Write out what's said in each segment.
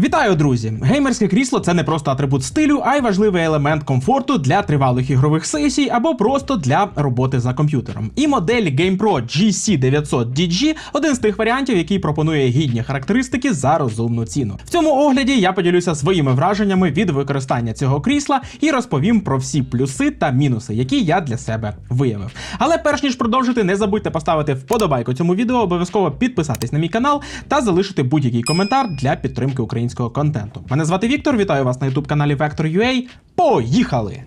Вітаю, друзі! Геймерське крісло це не просто атрибут стилю, а й важливий елемент комфорту для тривалих ігрових сесій або просто для роботи за комп'ютером. І модель GamePro GC900DG один з тих варіантів, який пропонує гідні характеристики за розумну ціну. В цьому огляді я поділюся своїми враженнями від використання цього крісла і розповім про всі плюси та мінуси, які я для себе виявив. Але перш ніж продовжити, не забудьте поставити вподобайку цьому відео, обов'язково підписатись на мій канал та залишити будь-який коментар для підтримки українського контенту. Мене звати Віктор, вітаю вас на youtube каналі Vector.ua. Поїхали!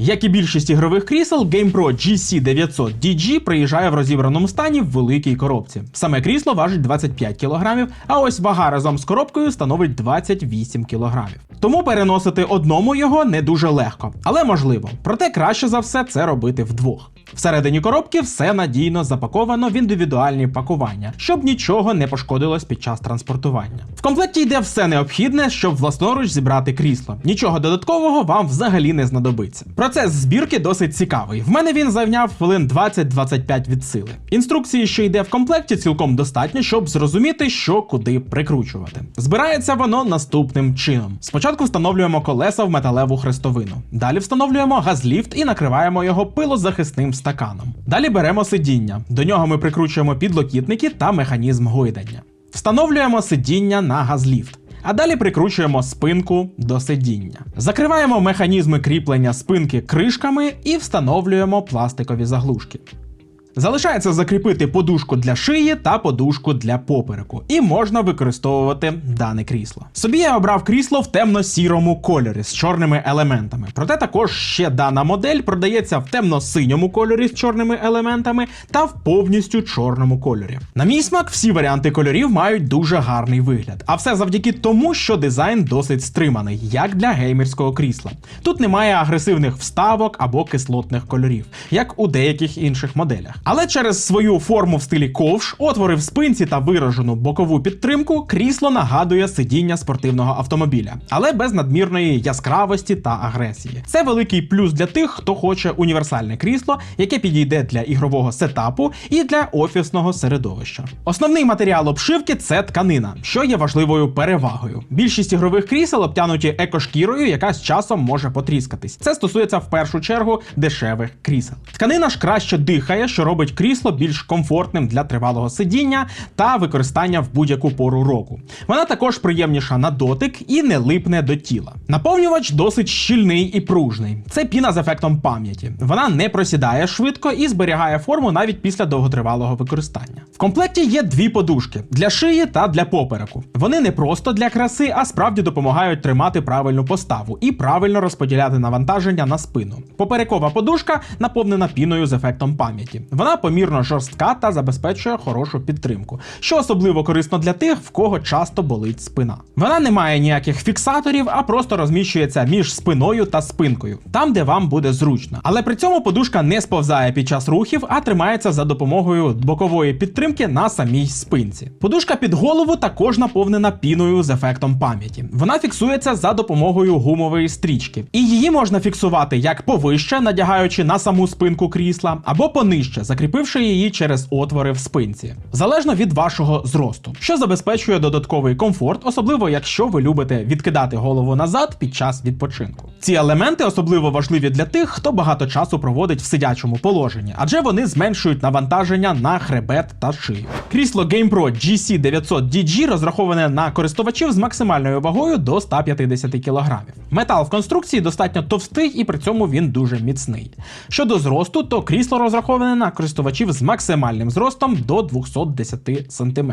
Як і більшість ігрових крісел, GamePro GC900DG приїжджає в розібраному стані в великій коробці. Саме крісло важить 25 кг, а ось вага разом з коробкою становить 28 кг. Тому переносити одному його не дуже легко, але можливо. Проте краще за все це робити вдвох. Всередині коробки все надійно запаковано в індивідуальні пакування, щоб нічого не пошкодилось під час транспортування. В комплекті йде все необхідне, щоб власноруч зібрати крісло. Нічого додаткового вам взагалі не знадобиться. Процес збірки досить цікавий. В мене він зайняв хвилин 20-25 від сили. Інструкції, що йде в комплекті, цілком достатньо, щоб зрозуміти, що куди прикручувати. Збирається воно наступним чином: спочатку встановлюємо колеса в металеву хрестовину. Далі встановлюємо газліфт і накриваємо його пилозахисним стаканом. Далі беремо сидіння. До нього ми прикручуємо підлокітники та механізм гойдання. Встановлюємо сидіння на газліфт. А далі прикручуємо спинку до сидіння. Закриваємо механізми кріплення спинки кришками і встановлюємо пластикові заглушки. Залишається закріпити подушку для шиї та подушку для попереку, і можна використовувати дане крісло. Собі я обрав крісло в темно-сірому кольорі з чорними елементами. Проте також ще дана модель продається в темно-синьому кольорі з чорними елементами та в повністю чорному кольорі. На мій смак, всі варіанти кольорів мають дуже гарний вигляд, а все завдяки тому, що дизайн досить стриманий, як для геймерського крісла. Тут немає агресивних вставок або кислотних кольорів, як у деяких інших моделях. Але через свою форму в стилі ковш, отвори в спинці та виражену бокову підтримку, крісло нагадує сидіння спортивного автомобіля, але без надмірної яскравості та агресії. Це великий плюс для тих, хто хоче універсальне крісло, яке підійде для ігрового сетапу і для офісного середовища. Основний матеріал обшивки це тканина, що є важливою перевагою. Більшість ігрових крісел обтянуті екошкірою, яка з часом може потріскатись. Це стосується в першу чергу дешевих крісел. Тканина ж краще дихає, що робить крісло більш комфортним для тривалого сидіння та використання в будь-яку пору року. Вона також приємніша на дотик і не липне до тіла. Наповнювач досить щільний і пружний. Це піна з ефектом пам'яті. Вона не просідає швидко і зберігає форму навіть після довготривалого використання. В комплекті є дві подушки для шиї та для попереку. Вони не просто для краси, а справді допомагають тримати правильну поставу і правильно розподіляти навантаження на спину. Поперекова подушка наповнена піною з ефектом пам'яті. Вона помірно жорстка та забезпечує хорошу підтримку, що особливо корисно для тих, в кого часто болить спина. Вона не має ніяких фіксаторів, а просто розміщується між спиною та спинкою, там де вам буде зручно. Але при цьому подушка не сповзає під час рухів, а тримається за допомогою бокової підтримки на самій спинці. Подушка під голову також наповнена піною з ефектом пам'яті. Вона фіксується за допомогою гумової стрічки, і її можна фіксувати як повище, надягаючи на саму спинку крісла, або понижче, закріпивши її через отвори в спинці, залежно від вашого зросту, що забезпечує додатковий комфорт, особливо якщо ви любите відкидати голову назад під час відпочинку. Ці елементи особливо важливі для тих, хто багато часу проводить в сидячому положенні, адже вони зменшують навантаження на хребет та шию. Крісло GamePro GC900DG розраховане на користувачів з максимальною вагою до 150 кг. Метал в конструкції достатньо товстий і при цьому він дуже міцний. Щодо зросту, то крісло розраховане на користувачів з максимальним зростом до 210 см.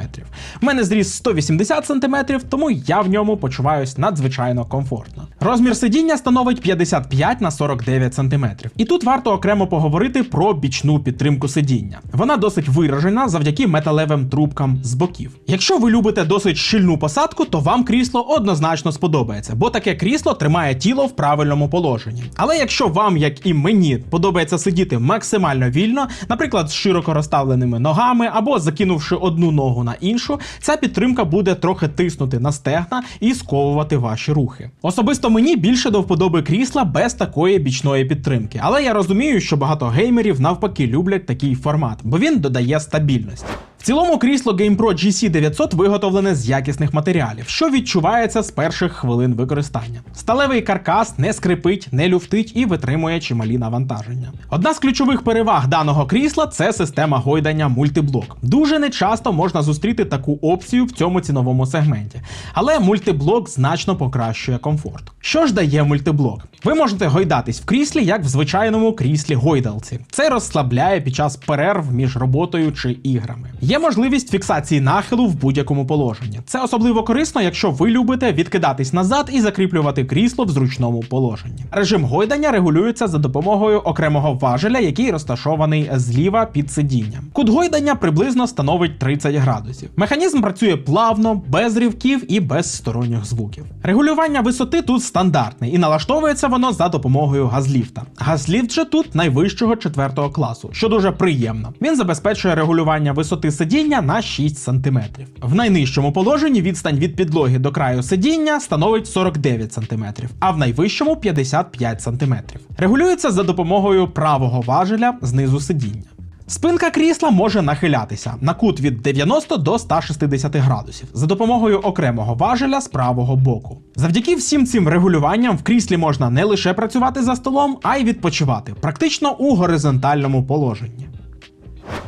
У мене зріс 180 см, тому я в ньому почуваюсь надзвичайно комфортно. Розмір сидіння становить 55 на 49 см. І тут варто окремо поговорити про бічну підтримку сидіння. Вона досить виражена завдяки металевим трубкам з боків. Якщо ви любите досить щільну посадку, то вам крісло однозначно сподобається, бо таке крісло тримає тіло в правильному положенні. Але якщо вам, як і мені, подобається сидіти максимально вільно, наприклад, з широко розставленими ногами або закинувши одну ногу на іншу, ця підтримка буде трохи тиснути на стегна і сковувати ваші рухи. Особисто мені більше до вподоби крісла без такої бічної підтримки, але я розумію, що багато геймерів навпаки люблять такий формат, бо він додає стабільності. Цілому крісло GamePro GC900 виготовлене з якісних матеріалів, що відчувається з перших хвилин використання. Сталевий каркас не скрипить, не люфтить і витримує чималі навантаження. Одна з ключових переваг даного крісла це система гойдання мультиблок. Дуже нечасто можна зустріти таку опцію в цьому ціновому сегменті, але мультиблок значно покращує комфорт. Що ж дає мультиблок? Ви можете гойдатись в кріслі, як в звичайному кріслі гойдалці. Це розслабляє під час перерв між роботою чи іграми. Є можливість фіксації нахилу в будь-якому положенні. Це особливо корисно, якщо ви любите відкидатись назад і закріплювати крісло в зручному положенні. Режим гойдання регулюється за допомогою окремого важеля, який розташований зліва під сидінням. Кут гойдання приблизно становить 30 градусів. Механізм працює плавно, без ривків і без сторонніх звуків. Регулювання висоти тут стандартне і налаштовується воно за допомогою газліфта. Газліфт же тут найвищого четвертого класу, що дуже приємно. Він забезпечує регулювання висоти сидіння на 6 см. В найнижчому положенні відстань від підлоги до краю сидіння становить 49 см, а в найвищому 55 см. Регулюється за допомогою правого важеля знизу сидіння. Спинка крісла може нахилятися на кут від 90 до 160 градусів за допомогою окремого важеля з правого боку. Завдяки всім цим регулюванням в кріслі можна не лише працювати за столом, а й відпочивати, практично у горизонтальному положенні.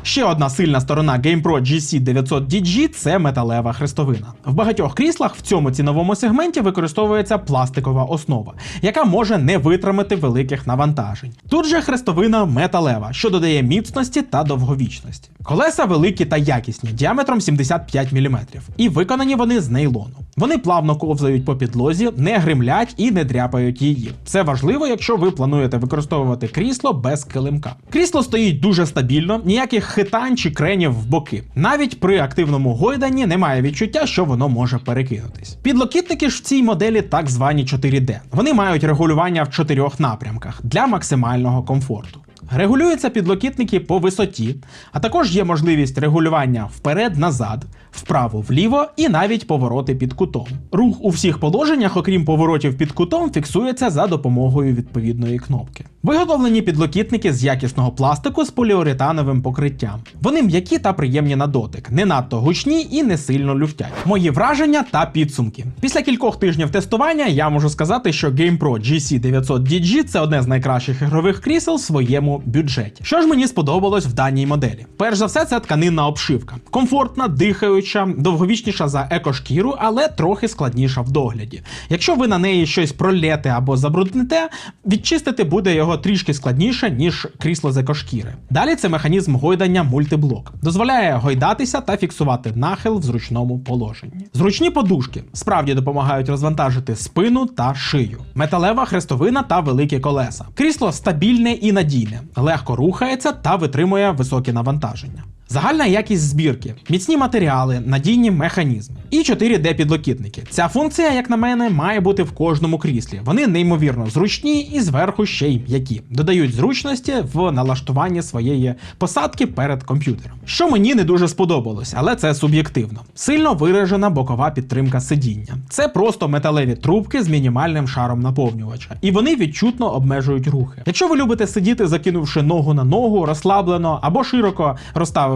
Ще одна сильна сторона GamePro GC900DG – це металева хрестовина. В багатьох кріслах в цьому ціновому сегменті використовується пластикова основа, яка може не витримати великих навантажень. Тут же хрестовина металева, що додає міцності та довговічності. Колеса великі та якісні, діаметром 75 мм, і виконані вони з нейлону. Вони плавно ковзають по підлозі, не гримлять і не дряпають її. Це важливо, якщо ви плануєте використовувати крісло без килимка. Крісло стоїть дуже стабільно, ніяких хитань чи кренів в боки. Навіть при активному гойданні немає відчуття, що воно може перекинутись. Підлокітники ж в цій моделі так звані 4D. Вони мають регулювання в чотирьох напрямках для максимального комфорту. Регулюються підлокітники по висоті, а також є можливість регулювання вперед-назад, вправо-вліво і навіть повороти під кутом. Рух у всіх положеннях, окрім поворотів під кутом, фіксується за допомогою відповідної кнопки. Виготовлені підлокітники з якісного пластику з поліуретановим покриттям. Вони м'які та приємні на дотик, не надто гучні і не сильно люфтять. Мої враження та підсумки. Після кількох тижнів тестування я можу сказати, що GamePro GC900DG це одне з найкращих ігрових крісел в своєму бюджеті. Що ж мені сподобалось в даній моделі? Перш за все, це тканинна обшивка. Комфортна, дихаюча, довговічніша за екошкіру, але трохи складніша в догляді. Якщо ви на неї щось пролєте або забрудните, відчистити буде його трішки складніше, ніж крісло з екошкіри. Далі це механізм гойдання мультиблок. Дозволяє гойдатися та фіксувати нахил в зручному положенні. Зручні подушки справді допомагають розвантажити спину та шию. Металева хрестовина та великі колеса. Крісло стабільне і надійне, легко рухається та витримує високі навантаження. Загальна якість збірки, міцні матеріали, надійні механізми і 4D підлокітники. Ця функція, як на мене, має бути в кожному кріслі. Вони неймовірно зручні і зверху ще й м'які, додають зручності в налаштуванні своєї посадки перед комп'ютером. Що мені не дуже сподобалось, але це суб'єктивно. Сильно виражена бокова підтримка сидіння. Це просто металеві трубки з мінімальним шаром наповнювача, і вони відчутно обмежують рухи. Якщо ви любите сидіти, закинувши ногу на ногу, розслаблено або широко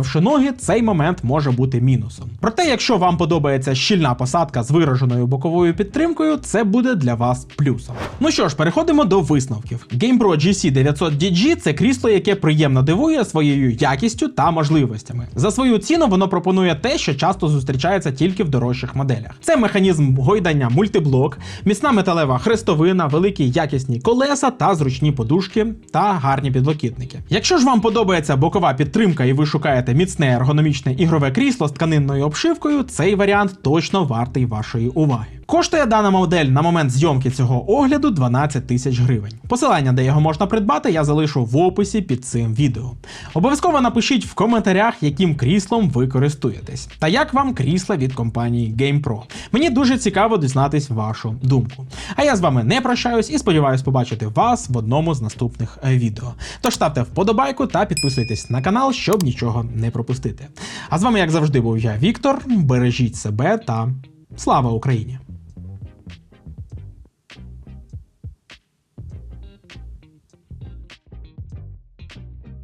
розставивши ноги, цей момент може бути мінусом. Проте, якщо вам подобається щільна посадка з вираженою боковою підтримкою, це буде для вас плюсом. Ну що ж, переходимо до висновків. GamePro GC900DG це крісло, яке приємно дивує своєю якістю та можливостями. За свою ціну воно пропонує те, що часто зустрічається тільки в дорожчих моделях. Це механізм гойдання мультиблок, міцна металева хрестовина, великі якісні колеса та зручні подушки та гарні підлокітники. Якщо ж вам подобається бокова підтримка і ви шукаєте міцне ергономічне ігрове крісло з тканинною обшивкою, цей варіант точно вартий вашої уваги. Коштує дана модель на момент зйомки цього огляду 12 тисяч гривень. Посилання, де його можна придбати, я залишу в описі під цим відео. Обов'язково напишіть в коментарях, яким кріслом ви користуєтесь, та як вам крісла від компанії GamePro. Мені дуже цікаво дізнатись вашу думку. А я з вами не прощаюсь і сподіваюсь побачити вас в одному з наступних е, відео. Тож ставте вподобайку та підписуйтесь на канал, щоб нічого не пропустити. А з вами, як завжди, був я, Віктор. Бережіть себе та слава Україні!